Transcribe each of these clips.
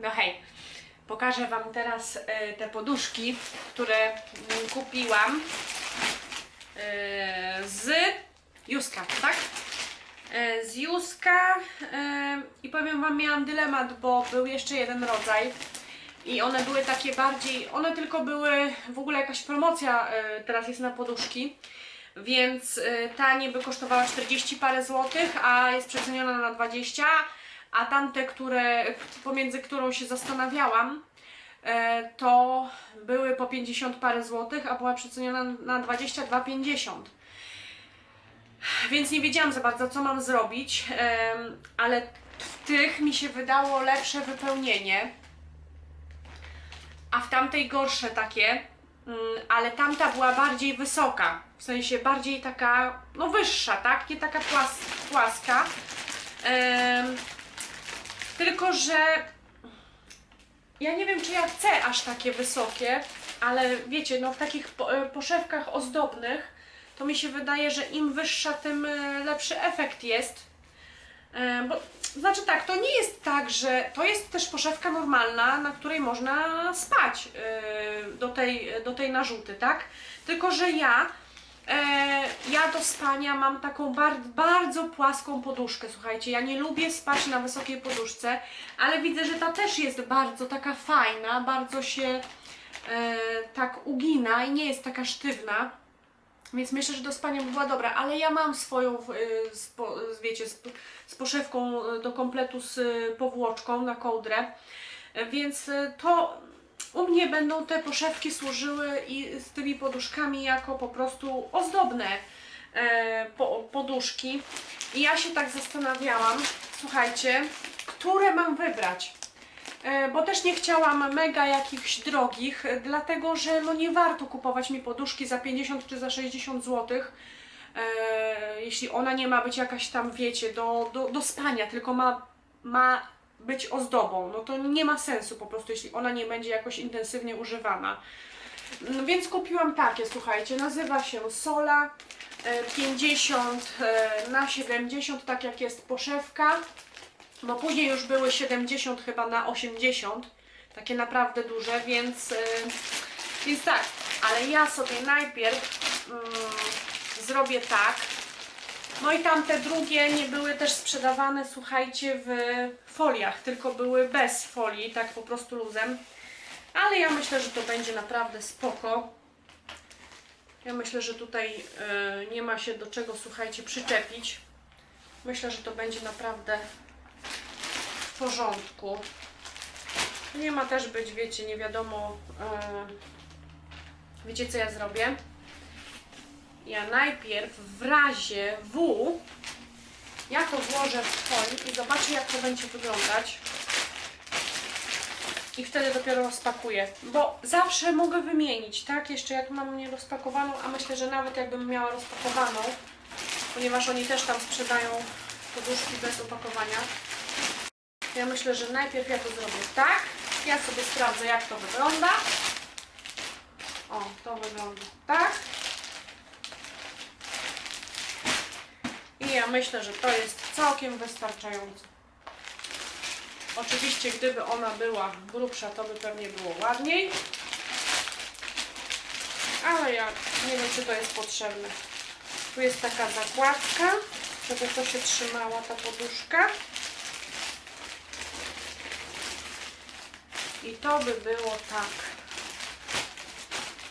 No hej, pokażę Wam teraz e, te poduszki, które kupiłam e, z Juska, tak? E, z Juska i powiem Wam, miałam dylemat, bo był jeszcze jeden rodzaj i one były takie bardziej, one tylko były, w ogóle jakaś promocja teraz jest na poduszki, więc ta niby kosztowała 40 parę złotych, a jest przeceniona na 20, a tamte, które, pomiędzy którą się zastanawiałam, e, to były po 50 parę złotych, a była przeceniona na 22,50. Więc nie wiedziałam za bardzo, co mam zrobić, ale w tych mi się wydało lepsze wypełnienie, a w tamtej gorsze takie, mm, ale tamta była bardziej wysoka, w sensie bardziej taka, no wyższa, tak? Nie taka płas płaska. Tylko, że ja nie wiem, czy ja chcę aż takie wysokie, ale wiecie, no w takich e, poszewkach ozdobnych to mi się wydaje, że im wyższa, tym e, lepszy efekt jest. E, Bo, znaczy tak, to nie jest tak, że to jest też poszewka normalna, na której można spać do tej, do tej narzuty, tak? Tylko, że ja ja do spania mam taką bar bardzo płaską poduszkę, słuchajcie, ja nie lubię spać na wysokiej poduszce, ale widzę, że ta też jest bardzo taka fajna, bardzo się e, tak ugina i nie jest taka sztywna, więc myślę, że do spania by była dobra, ale ja mam swoją, e, wiecie, z, z poszewką e, do kompletu z e, powłoczką na kołdrę, e, więc e, to u mnie będą te poszewki służyły i z tymi poduszkami jako po prostu ozdobne e, po, poduszki. I ja się tak zastanawiałam, słuchajcie, które mam wybrać. E, bo też nie chciałam mega jakichś drogich, dlatego że no nie warto kupować mi poduszki za 50 czy za 60 zł. E, jeśli ona nie ma być jakaś tam, wiecie, do, do, do spania, tylko ma, ma być ozdobą, no to nie ma sensu po prostu, jeśli ona nie będzie jakoś intensywnie używana. No więc kupiłam takie, słuchajcie, nazywa się Sola e, 50 e, na 70, tak jak jest poszewka. No później już były 70 chyba na 80, takie naprawdę duże, więc, e, więc tak, ale ja sobie najpierw mm, zrobię tak, no i tamte drugie nie były też sprzedawane, słuchajcie, w foliach, tylko były bez folii, tak po prostu luzem. Ale ja myślę, że to będzie naprawdę spoko. Ja myślę, że tutaj e, nie ma się do czego, słuchajcie, przyczepić. Myślę, że to będzie naprawdę w porządku. Nie ma też być, wiecie, nie wiadomo. e, wiecie, co ja zrobię? Ja najpierw w razie W ja to włożę w folii i zobaczę jak to będzie wyglądać i wtedy dopiero rozpakuję, bo zawsze mogę wymienić, tak? Jeszcze jak mam nierozpakowaną, a myślę, że nawet jakbym miała rozpakowaną, ponieważ oni też tam sprzedają poduszki bez opakowania, ja myślę, że najpierw ja to zrobię tak, ja sobie sprawdzę jak to wygląda. O, to wygląda tak. I ja myślę, że to jest całkiem wystarczająco. Oczywiście, gdyby ona była grubsza, to by pewnie było ładniej. Ale ja nie wiem, czy to jest potrzebne. Tu jest taka zakładka, żeby to się trzymała ta poduszka. I to by było tak.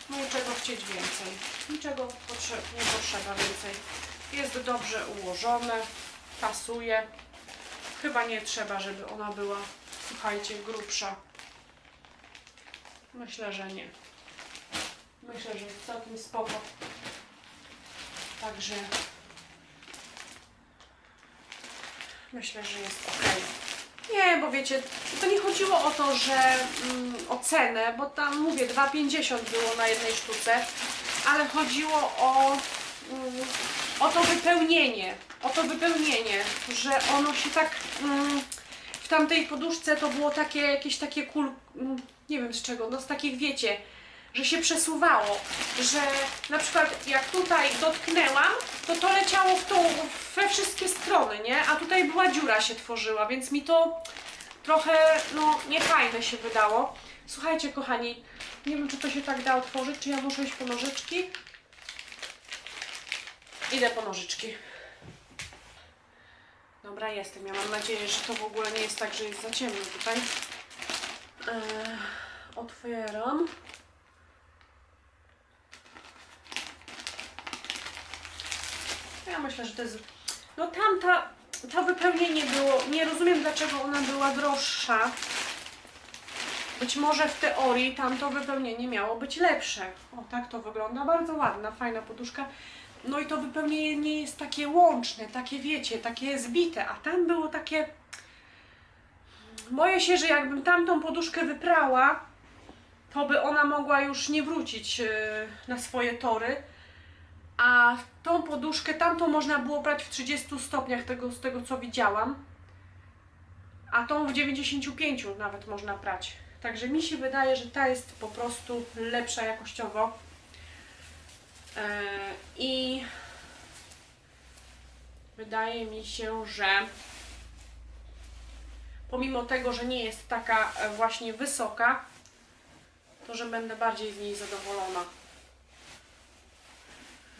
No i czego chcieć więcej? Niczego potrze- nie potrzeba więcej. Jest dobrze ułożone, pasuje. Chyba nie trzeba, żeby ona była, słuchajcie, grubsza. Myślę, że nie. Myślę, że jest całkiem spoko. Także myślę, że jest ok. Nie, bo wiecie, to nie chodziło o to, że mm, o cenę, bo tam mówię 2,50 było na jednej sztuce, ale chodziło o mm, o to wypełnienie, o to wypełnienie, że ono się tak mm, w tamtej poduszce to było takie jakieś takie kul, mm, nie wiem z czego, no z takich wiecie, że się przesuwało, że na przykład jak tutaj dotknęłam, to to leciało w tą, we wszystkie strony, nie? A tutaj była dziura się tworzyła, więc mi to trochę, no, niefajne się wydało. Słuchajcie, kochani, nie wiem, czy to się tak da otworzyć, czy ja muszę iść po nożyczki. Idę po nożyczki. Dobra, jestem. Ja mam nadzieję, że to w ogóle nie jest tak, że jest za ciemno tutaj. Eee, otwieram. Ja myślę, że to jest. No tamta, to wypełnienie było. Nie rozumiem, dlaczego ona była droższa. Być może w teorii tamto wypełnienie miało być lepsze. O, tak to wygląda. Bardzo ładna, fajna poduszka. No i to wypełnienie nie jest takie łączne, takie wiecie, takie zbite, a tam było takie. Boję się, że jakbym tamtą poduszkę wyprała, to by ona mogła już nie wrócić e, na swoje tory. A tą poduszkę, tamtą można było brać w 30 stopniach tego, z tego co widziałam. A tą w 95 nawet można brać. Także mi się wydaje, że ta jest po prostu lepsza jakościowo. E, I wydaje mi się, że pomimo tego, że nie jest taka e, właśnie wysoka, to że będę bardziej z niej zadowolona.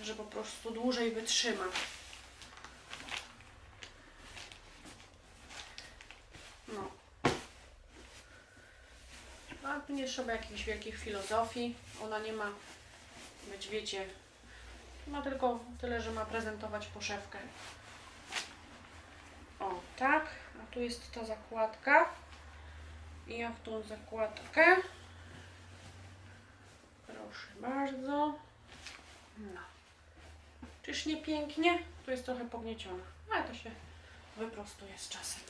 Że po prostu dłużej wytrzyma. No. A tu nie trzeba jakichś wielkich filozofii. Ona nie ma być, wiecie, ma tylko tyle, że ma prezentować poszewkę. O, tak. A tu jest ta zakładka. I ja w tą zakładkę. Proszę bardzo. No. Czyż nie pięknie? Tu jest trochę pognieciona, ale to się wyprostuje z czasem.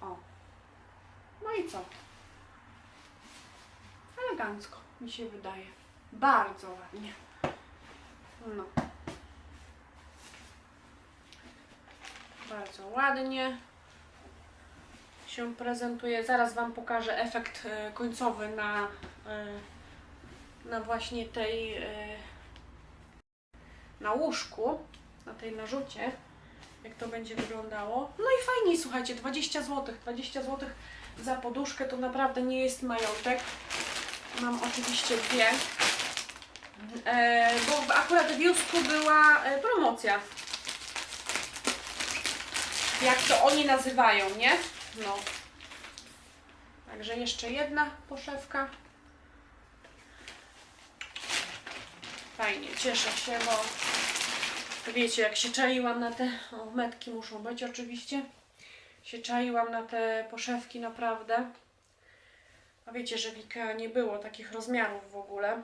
O. No i co? Elegancko, mi się wydaje. Bardzo ładnie. No. Bardzo ładnie się prezentuje. Zaraz Wam pokażę efekt e, końcowy na, e, na właśnie tej e, na łóżku, na tej narzucie, jak to będzie wyglądało. No i fajnie, słuchajcie, 20 zł. 20 zł za poduszkę to naprawdę nie jest majątek. Mam oczywiście dwie. E, bo akurat w Jusku była e, promocja. Jak to oni nazywają, nie? No. Także jeszcze jedna poszewka. Fajnie, cieszę się, bo wiecie, jak się czaiłam na te. O, metki muszą być oczywiście. Się czaiłam na te poszewki naprawdę. A wiecie, że w Ikea nie było takich rozmiarów w ogóle.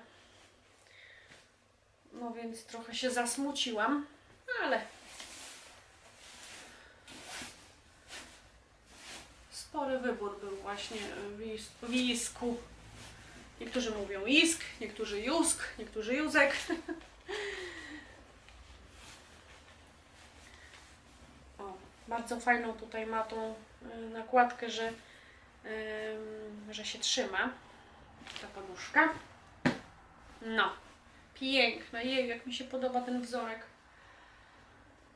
No więc trochę się zasmuciłam, ale spory wybór był właśnie w Is- w Isku. Niektórzy mówią Isk, niektórzy Jusk, niektórzy Józek. O, bardzo fajną tutaj ma tą y, nakładkę, że, że się trzyma ta poduszka. No, piękna. Jej, jak mi się podoba ten wzorek.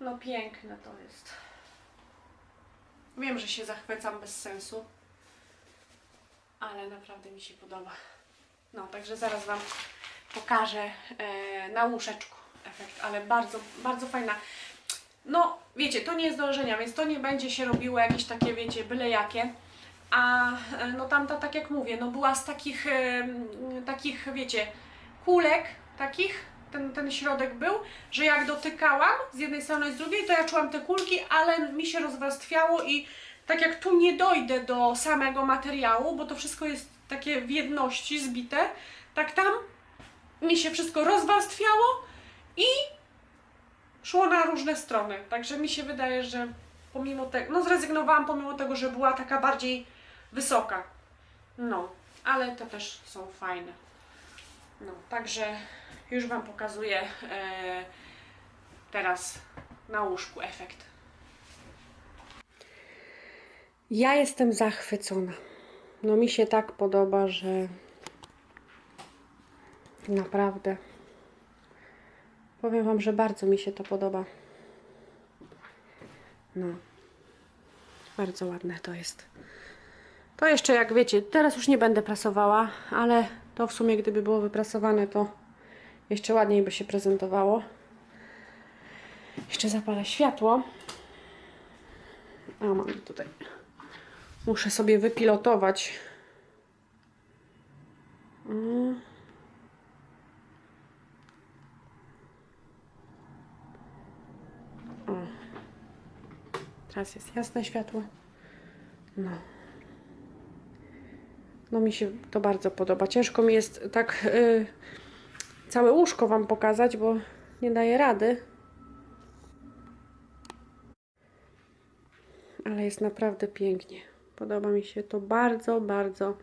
No piękne to jest. Wiem, że się zachwycam bez sensu, ale naprawdę mi się podoba. No, także zaraz Wam pokażę e, na łóżeczku efekt, ale bardzo, bardzo fajna. No, wiecie, to nie jest do leżenia, więc to nie będzie się robiło jakieś takie, wiecie, byle jakie. A e, no tamta, tak jak mówię, no była z takich, e, takich, wiecie, kulek takich, ten, ten środek był, że jak dotykałam z jednej strony i z drugiej, to ja czułam te kulki, ale mi się rozwarstwiało i tak jak tu nie dojdę do samego materiału, bo to wszystko jest takie w jedności zbite, tak tam mi się wszystko rozwarstwiało i szło na różne strony. Także mi się wydaje, że pomimo tego, no zrezygnowałam pomimo tego, że była taka bardziej wysoka. No, ale te też są fajne. No, także już Wam pokazuję e, teraz na łóżku efekt. Ja jestem zachwycona. No mi się tak podoba, że naprawdę powiem Wam, że bardzo mi się to podoba. No. Bardzo ładne to jest. To jeszcze jak wiecie, teraz już nie będę prasowała, ale to w sumie gdyby było wyprasowane, to jeszcze ładniej by się prezentowało. Jeszcze zapalę światło. A mam tutaj. Muszę sobie wypilotować. Mm. O. Teraz jest jasne światło. No. No mi się to bardzo podoba. Ciężko mi jest tak y, całe łóżko Wam pokazać, bo nie daję rady. Ale jest naprawdę pięknie. Podoba mi się to bardzo, bardzo,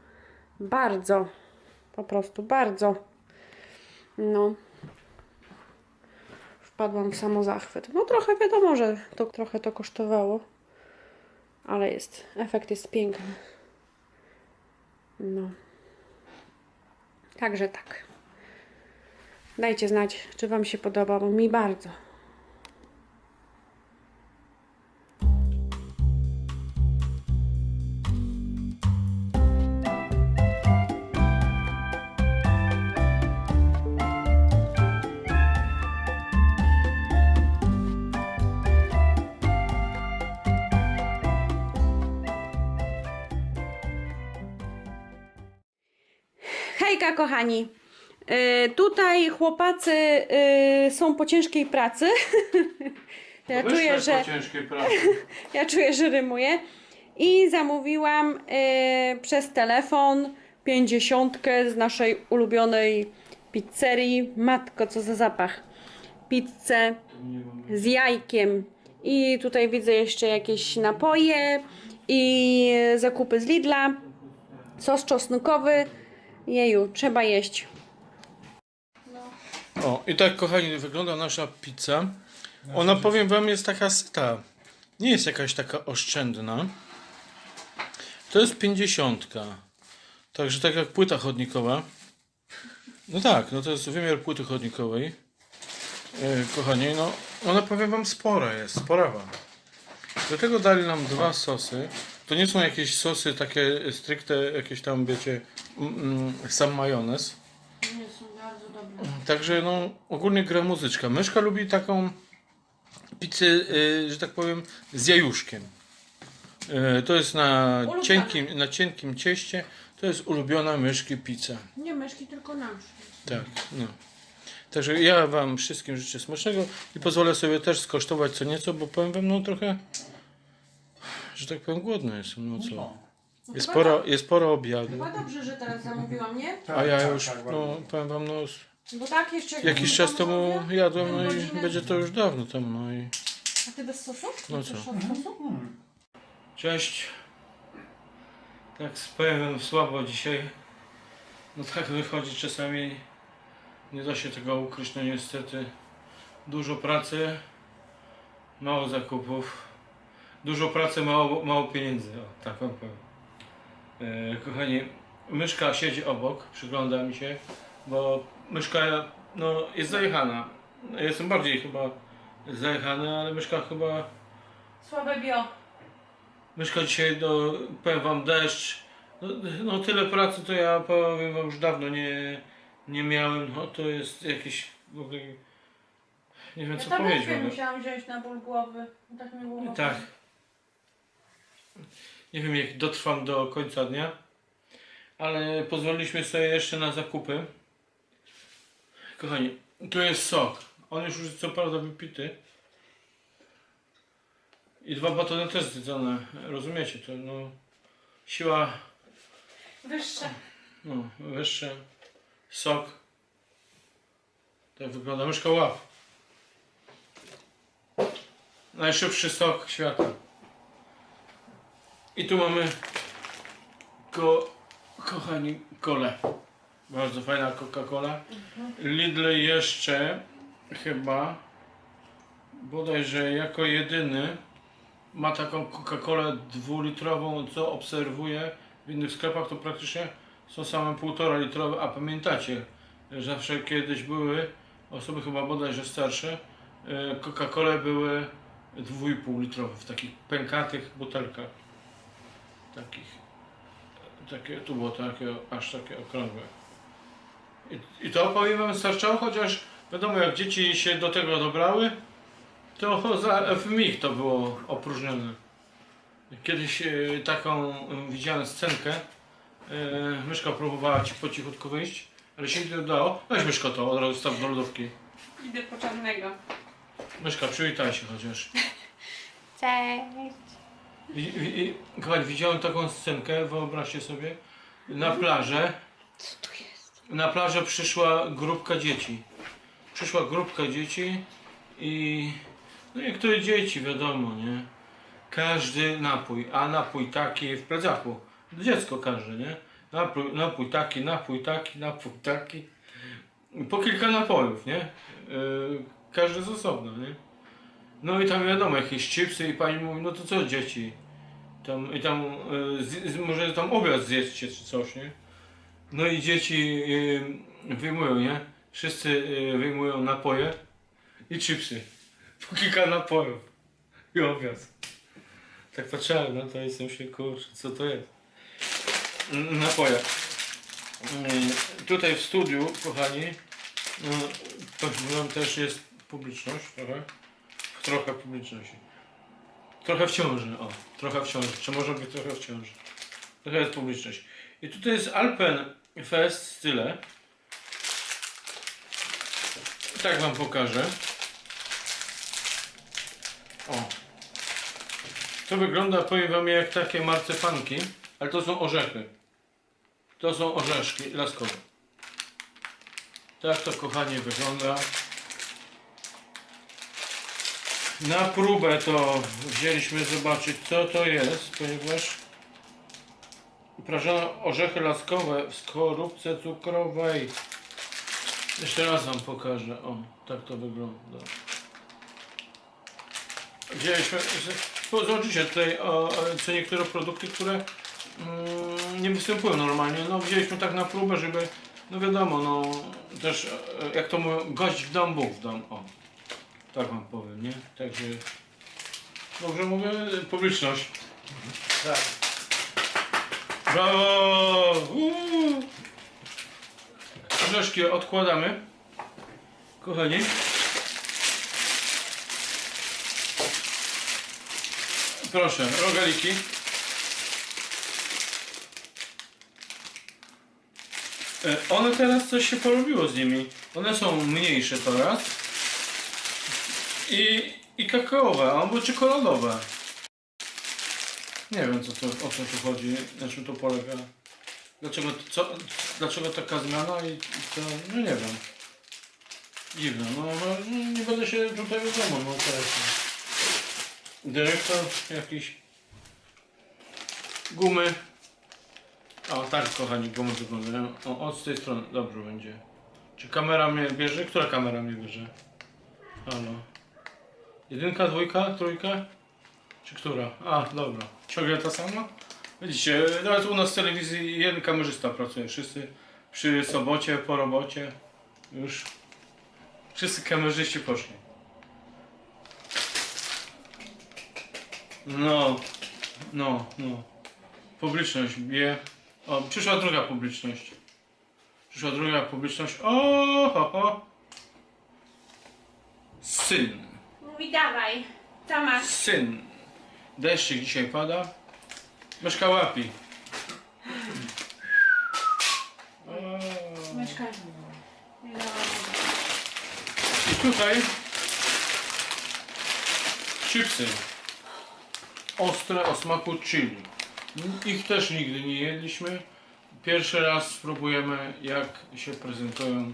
bardzo. Po prostu bardzo. No. Wpadłam w samozachwyt. No trochę wiadomo, że to trochę to kosztowało. Ale jest. Efekt jest piękny. No. Także tak. Dajcie znać, czy Wam się podoba, bo mi bardzo. Hejka, kochani. E, tutaj chłopacy e, są po ciężkiej pracy. ja, czuję, że, Po ciężkiej pracy. ja czuję, że rymuję. I zamówiłam e, przez telefon pięćdziesiątkę z naszej ulubionej pizzerii. Matko, co za zapach. Pizzę z jajkiem. I tutaj widzę jeszcze jakieś napoje i zakupy z Lidla. Sos czosnkowy. Jeju, trzeba jeść. O, i tak kochani wygląda nasza pizza. Ona powiem wam jest taka syta. Nie jest jakaś taka oszczędna. To jest pięćdziesiątka. Także tak jak płyta chodnikowa. No tak, no to jest wymiar płyty chodnikowej. E, kochani, no ona powiem wam spora jest, sporawa. Do tego dali nam dwa sosy. To nie są jakieś sosy takie stricte, jakieś tam wiecie, mm, sam majonez. Nie, są. Także no, ogólnie gra muzyczka. Myszka lubi taką pizzę, y, że tak powiem, z jajuszkiem. Y, to jest na Ulubiona. cienkim, na cienkim cieście. To jest ulubiona myszki pizza. Nie myszki, tylko nam. Tak, no. Także ja wam wszystkim życzę smacznego i pozwolę sobie też skosztować co nieco, bo powiem wam, no trochę, że tak powiem, głodny jestem, no co. Jest sporo, jest sporo obiadu, Chyba dobrze, że teraz zamówiłam, nie? a ja już, no powiem wam, no Bo tak jeszcze... jak jakiś czas temu zamówię, jadłem, no i godzinę- będzie to już dawno temu, no i... A ty bez sosu? No co? Sosu? Cześć. Tak powiem słabo dzisiaj. No tak wychodzi czasami. Nie da się tego ukryć, no niestety. Dużo pracy, mało zakupów. Dużo pracy, mało, mało pieniędzy. O, tak wam powiem. E, kochani, myszka siedzi obok, przygląda mi się, bo myszka no, jest zajechana. Ja Jestem bardziej chyba zajechany, ale myszka chyba Słabe bio. Myszka dzisiaj, no, powiem wam, deszcz. No, no tyle pracy to ja powiem wam już dawno nie, nie miałem. No to jest jakieś w ogóle. Nie wiem Ja co tabletkę powiedzieć. ale- musiałam wziąć na ból głowy. Tak mi było. Tak. Nie wiem jak dotrwam do końca dnia. Ale pozwoliliśmy sobie jeszcze na zakupy. Kochani, tu jest sok. On już jest co prawda wypity. I dwa batony też zjedzone. Rozumiecie to? No, siła Wyższe. no, wyższe. Sok. Tak wygląda. Myszka ław. Najszybszy sok świata. I tu mamy ko, kochani, kolę. Bardzo fajna Coca-Cola. Lidl jeszcze chyba bodajże jako jedyny ma taką Coca-Colę dwulitrową, co obserwuję w innych sklepach, to praktycznie są same półtora litrowe, a pamiętacie, zawsze kiedyś były osoby chyba bodajże starsze, e, Coca-Cole były dwójpół litrowe w takich pękatych butelkach. takich. Takie, tu było takie, aż takie okrągłe. I, I to powiem wam starczało, chociaż wiadomo jak dzieci się do tego dobrały, to za, w mig to było opróżnione. Kiedyś e, taką e, widziałem scenkę. E, myszka próbowała ci po cichutku wyjść, ale się nie udało. Weź myszko to, od razu staw do lodówki. Idę po czarnego. Myszka, przywitaj się chociaż. Cześć. I, i, i, kochani, widziałem taką scenkę, wyobraźcie sobie, na plażę. Co tu jest? Na plażę przyszła grupka dzieci. Przyszła grupka dzieci i no niektóre dzieci, wiadomo, nie? Każdy napój, a napój taki w plecaku. Dziecko każde, nie? Napój, napój taki, napój taki, napój taki. Po kilka napojów, nie? Yy, każdy z osobna, nie? No i tam wiadomo, jakieś chipsy i pani mówi, no to co dzieci? Tam, I tam, z, z, może tam obiad zjedzcie czy coś, nie? No i dzieci yy, wyjmują, nie? Wszyscy yy, wyjmują napoje i chipsy. Po kilka napojów. I obiad. Tak patrzyłem na to i jestem się, kurczę, co to jest? Napoje. Yy, tutaj w studiu, kochani, no, też jest publiczność trochę. Trochę publiczności. Trochę w ciąży, o. Trochę w ciąży. Czy może być trochę w ciąży? Trochę jest publiczność. I tutaj jest Alpen Fest style. Tak wam pokażę. O. To wygląda, powiem wam, jak takie marcepanki, ale to są orzechy. To są orzeszki laskowe. Tak to, kochanie, wygląda. Na próbę to wzięliśmy zobaczyć, co to jest, ponieważ prażone orzechy laskowe w skorupce cukrowej. Jeszcze raz wam pokażę. O, tak to wygląda. Wzięliśmy, zobaczycie tutaj o, co niektóre produkty, które mm, nie występują normalnie. No wzięliśmy tak na próbę, żeby, no wiadomo, no też e, jak to mówią, gość w dom, Bóg w dom. O, tak wam powiem, nie? Także, dobrze mówię, publiczność. Tak. Brawo! Uuu. Odkładamy. Kochani. Proszę, rogaliki. E, One teraz coś się porobiło z nimi. One są mniejsze teraz. I, i kakaowe, albo czekoladowe. Nie wiem co to, o co tu chodzi, na czym to polega. Dlaczego, co, dlaczego taka zmiana i, co, no nie wiem. Dziwne, no, no nie będę się tutaj wiadomo, no teraz. Dyrektor jakiś. Gumy. O tak kochani, gumy wyglądają. O, od tej strony, dobrze będzie. Czy kamera mnie bierze? Która kamera mnie bierze? Halo. Jedynka, dwójka, trójka? Czy która? A, dobra. Ciągle ta sama? Widzicie, nawet u nas w telewizji jeden kamerzysta pracuje. Wszyscy przy sobocie, po robocie. Już wszyscy kamerzyści poszli. No, no, no. Publiczność bije. O, przyszła druga publiczność. Przyszła druga publiczność. O, ho, ho. Syn. Mówi dawaj. Co masz? Syn. Deszczyk dzisiaj pada. Myszka łapi. Myszka. I tutaj chipsy. Ostre o smaku chili. Ich też nigdy nie jedliśmy. Pierwszy raz spróbujemy jak się prezentują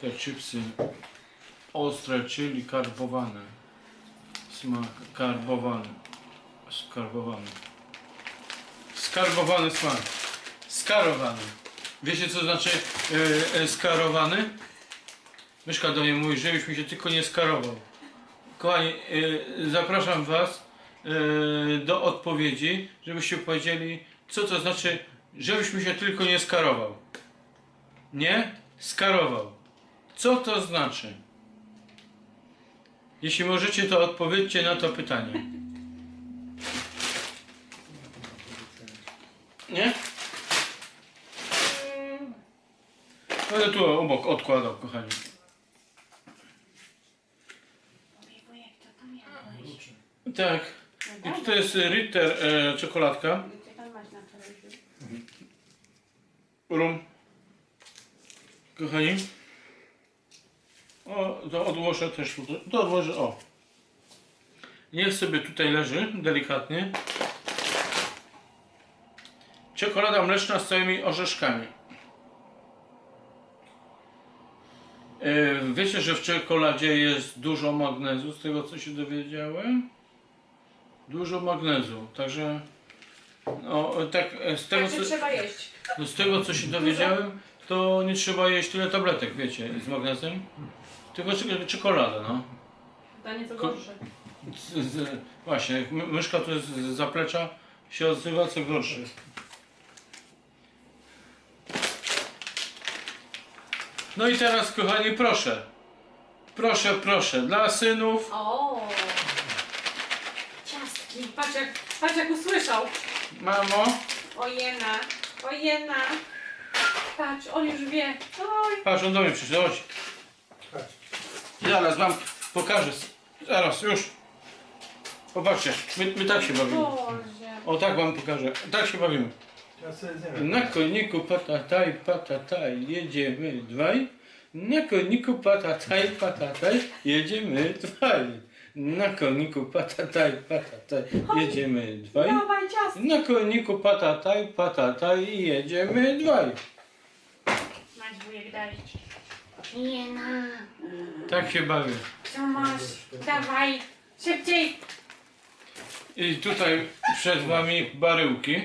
te chipsy ostre, czyli karbowane. Smak karbowany. Skarbowany. Skarbowany smak. Skarowany. Wiecie co znaczy yy, yy, skarowany? Myszka do mnie mówi, żebyś mi się tylko nie skarował. Kochani, yy, zapraszam Was yy, do odpowiedzi, żebyście powiedzieli, co to znaczy, żebyś mi się tylko nie skarował. Nie? Skarował. Co to znaczy? Jeśli możecie, to odpowiedzcie na to pytanie. Nie? Będę tu obok odkładał, kochani. Co tam? Tak. I tutaj jest Ritter e, czekoladka. Rum. Kochani. O, to odłożę też tutaj. To odłożę, o. Niech sobie tutaj leży, delikatnie. Czekolada mleczna z całymi orzeszkami. E, Wiecie, że w czekoladzie jest dużo magnezu, z tego co się dowiedziałem? Dużo magnezu, także no, tak, e, z tego co... trzeba jeść. No z tego co się dowiedziałem, to nie trzeba jeść tyle tabletek, wiecie, z magnezem. Tylko cze- czekolada, no. To nieco gorsze. Z, z, właśnie, myszka to jest z zaplecza, się odzywa co gorsze. No i teraz, kochani, proszę. Proszę, proszę, dla synów. O! Ciastki. Patrz jak, patrz jak usłyszał. Mamo, Ojena, ojena. Patrz, on już wie. Oj. patrz, on do mnie przyszedł, chodź. Zaraz wam pokażę. Zaraz, już. Popatrzcie, my, my tak się bawimy. Boże. O tak wam pokażę. Tak się bawimy. Na koniku patataj, patataj, jedziemy dwaj. Na koniku patataj, patataj, jedziemy dwaj. Na koniku patataj, patataj, jedziemy dwaj. Dawaj ciastki. Na koniku patataj, patataj, jedziemy dwaj. Masz wujek. Jena. Tak się bawię. Co masz? Dawaj. Szybciej. I tutaj przed wami baryłki.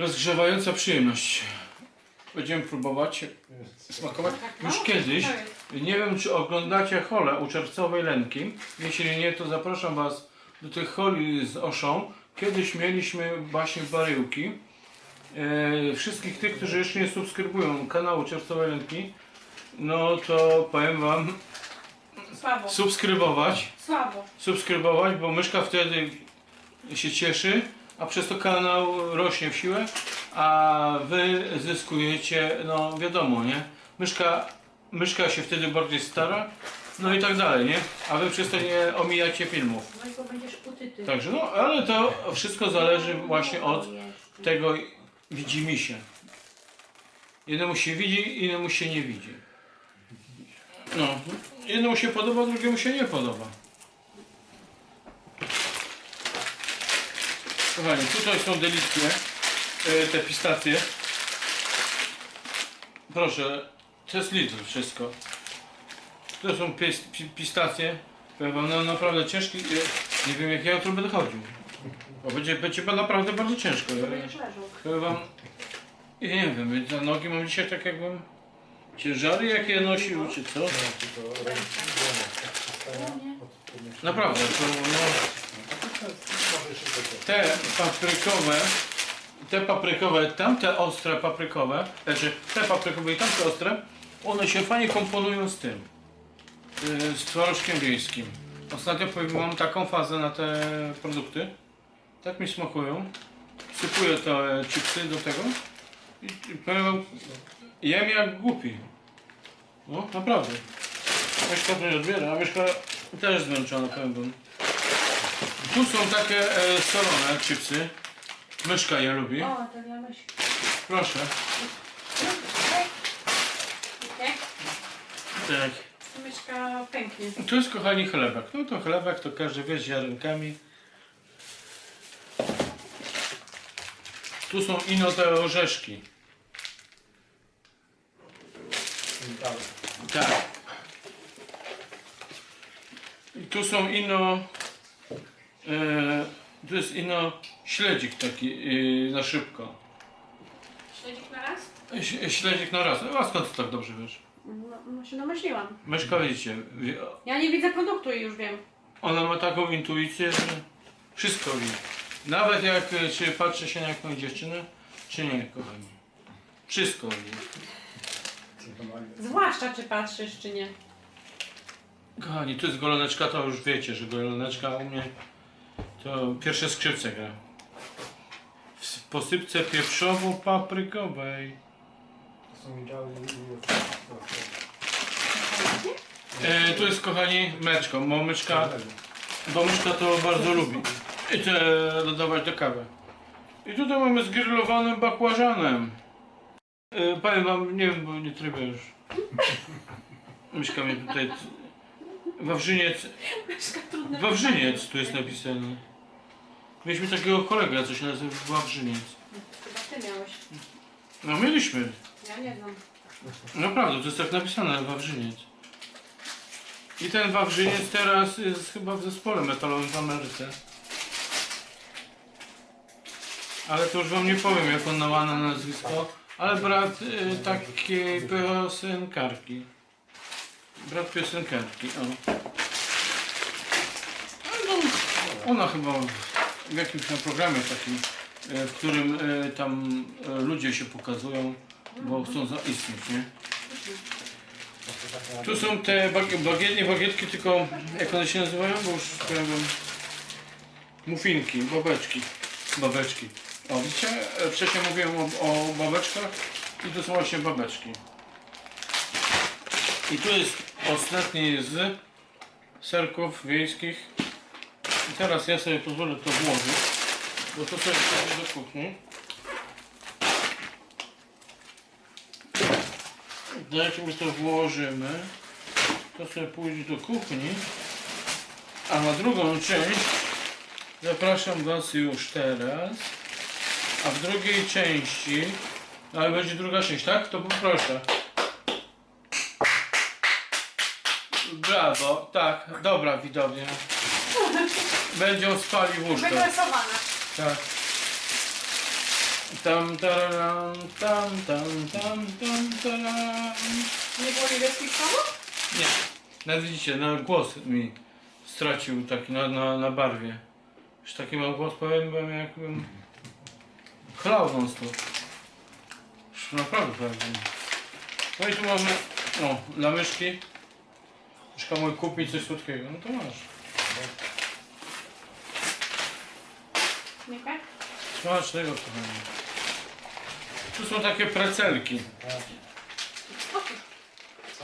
Rozgrzewająca przyjemność. Będziemy próbować smakować. Tak. Już kiedyś Tak. Nie wiem, czy oglądacie holę u Czerwcowej Lenki. Jeśli nie, to zapraszam Was do tych holi z Oszą. Kiedyś mieliśmy właśnie baryłki. E, wszystkich tych, którzy jeszcze nie subskrybują kanału Czerwcowej Lenki, no to powiem Wam Słabo. subskrybować. Słabo. Subskrybować, bo myszka wtedy się cieszy, a przez to kanał rośnie w siłę, a Wy zyskujecie, no wiadomo, nie? Myszka, myszka się wtedy bardziej stara, no i tak dalej, nie? A Wy przez to nie omijacie filmów. No i bo będziesz utyty. Także no, ale to wszystko zależy właśnie od tego widzimy się. Jednemu się widzi, innemu się nie widzi. No, jednemu się podoba, drugiemu się nie podoba. Kochani, tutaj są delicje, e, te pistacje. Proszę, to jest litr wszystko. To są pis, pi, pistacje. No naprawdę ciężkie. e, Nie wiem jak ja jutro będę chodził. Bo będzie, będzie naprawdę bardzo ciężko. Powiem wam, nie wiem, te nogi mam dzisiaj tak jakbym ciężary jakie nosił, czy co? Naprawdę, to no, te paprykowe, te paprykowe, tamte ostre paprykowe, znaczy te paprykowe i tamte ostre, one się fajnie komponują z tym, yy, z twarożkiem wiejskim. Ostatnio mam taką fazę na te produkty, tak mi smakują. Sypuję te chipsy do tego i, powiem jem jak głupi. No, naprawdę. Mieszka to nie odbiera, a Mieszka też zmęczona, powiem wam. Tu są takie e, solone chipsy. Myszka je lubi. O, to ja myślę. Proszę. Nie? Tak. Myszka pęknie. Tu jest kochani chlebek. No to chlebek to każdy wie z ziarenkami. Tu są ino te orzeszki. Tak. I tu są ino. E, tu jest ino śledzik taki e, na szybko. Śledzik na raz? Ś- Śledzik na raz. A skąd ty tak dobrze wiesz? No, no się domyśliłam. Myszka widzicie, wie- Ja nie widzę produktu i już wiem. Ona ma taką intuicję, że wszystko wie. Nawet jak e, czy patrzy się na jakąś dziewczynę, czy nie, kochani. Wszystko wie. To Zwłaszcza czy patrzysz, czy nie. Kochani, tu jest goloneczka, to już wiecie, że goloneczka u mnie to pierwsze skrzypce gra. W- posypce pieprzowo-paprykowej. To są działy E, tu jest, kochani, mleczko. Bo myczka, bo myszka to bardzo lubi. I chcę dodawać do kawy. I tutaj mamy z grillowanym bakłażanem. E, powiem wam, nie wiem, bo nie trybię już. Myszka mnie tutaj... Wawrzyniec, Wawrzyniec tu jest napisane. Mieliśmy takiego kolegę, co się nazywa Wawrzyniec. Chyba ty miałeś. No mieliśmy. Ja nie znam. Naprawdę, to jest tak napisane, Wawrzyniec. I ten Wawrzyniec teraz jest chyba w zespole metalowym w Ameryce. Ale to już wam nie powiem, jak on ma na nazwisko. Ale brat y, takiej piosenkarki. Brat piosenkarki, o. No, ona chyba w jakimś tam programie takim, y, w którym y, tam y, ludzie się pokazują, bo chcą zaistnieć, nie? Tu są te bag bagiet, nie bagietki, tylko jak one się nazywają, bo już powiem. Mufinki, babeczki. Babeczki. O, widzicie? E, Wcześniej mówiłem o, o babeczkach i to są właśnie babeczki. I tu jest ostatni z serków wiejskich. I teraz ja sobie pozwolę to włożyć, bo to sobie pójdzie do kuchni. Jak my to włożymy, to sobie pójdzie do kuchni, a na drugą część zapraszam Was już teraz, a w drugiej części, ale będzie druga część, tak? To poproszę. Brawo, tak, dobra widownia. Będą spali w łóżko. Wygresowane. Tak. Tam, tararam, tam, tam, tam, tam, taram. Nie było niebieskich kolorów? Nie. Nawet widzicie, na głos mi stracił taki na, na, na barwie. Już taki mam głos, powiem wam, jakbym chlał non stop. Już naprawdę powiem. No i tu mamy, o, dla myszki. Myszka mój kupić coś słodkiego, no to masz. Nie tak? Smacznego, kochani. Tu są takie precelki.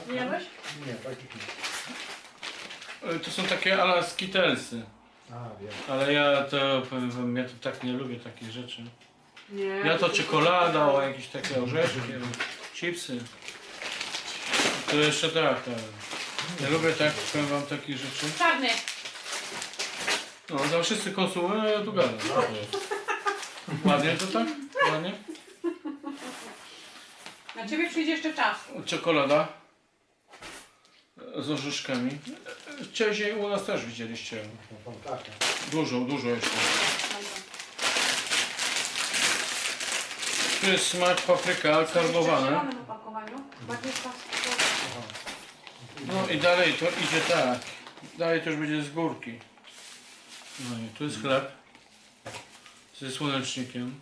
Nie jadłeś? Nie, takich nie. To są takie ala skitelsy. A, wiem. Ale ja to powiem wam, ja to tak nie lubię takich rzeczy. Nie. Ja to czekolada, o jakieś takie orzeszki, chipsy. To jeszcze tak, tak. Ja lubię tak, powiem wam takich rzeczy. Czarny. No, to wszyscy konsumują, a ja tu gadam. Ładnie to tak? Ładnie? Na ciebie przyjdzie jeszcze czas. Czekolada z orzeszkami. Wcześniej u nas też widzieliście. Dużo, dużo jeszcze. Tu jest smak papryka. Bardziej pas. No i dalej to idzie tak. Dalej to już będzie z górki. No i tu jest chleb ze słonecznikiem.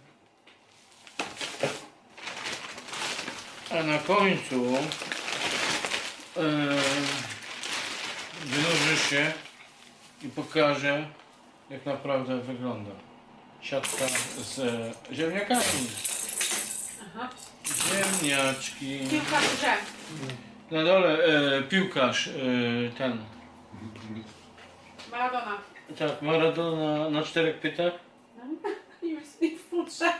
A na końcu yy, wynurzy się i pokaże jak naprawdę wygląda siatka z e, ziemniakami. Aha. Ziemniaczki. Piłka w grze. Na dole e, piłkarz e, ten. Maradona. Tak, Maradona na czterech pytach I w, i w futrze.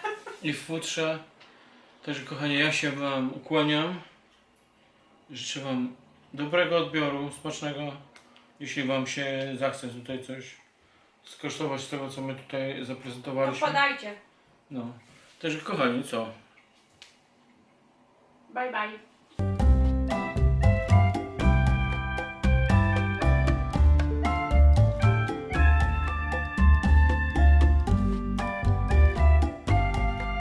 i w futrze. Także kochani, ja się wam ukłaniam. Życzę wam dobrego odbioru, smacznego. Jeśli wam się zachce tutaj coś skosztować z tego, co my tutaj zaprezentowaliśmy. Podajcie. No. Także kochani, co? Bye bye.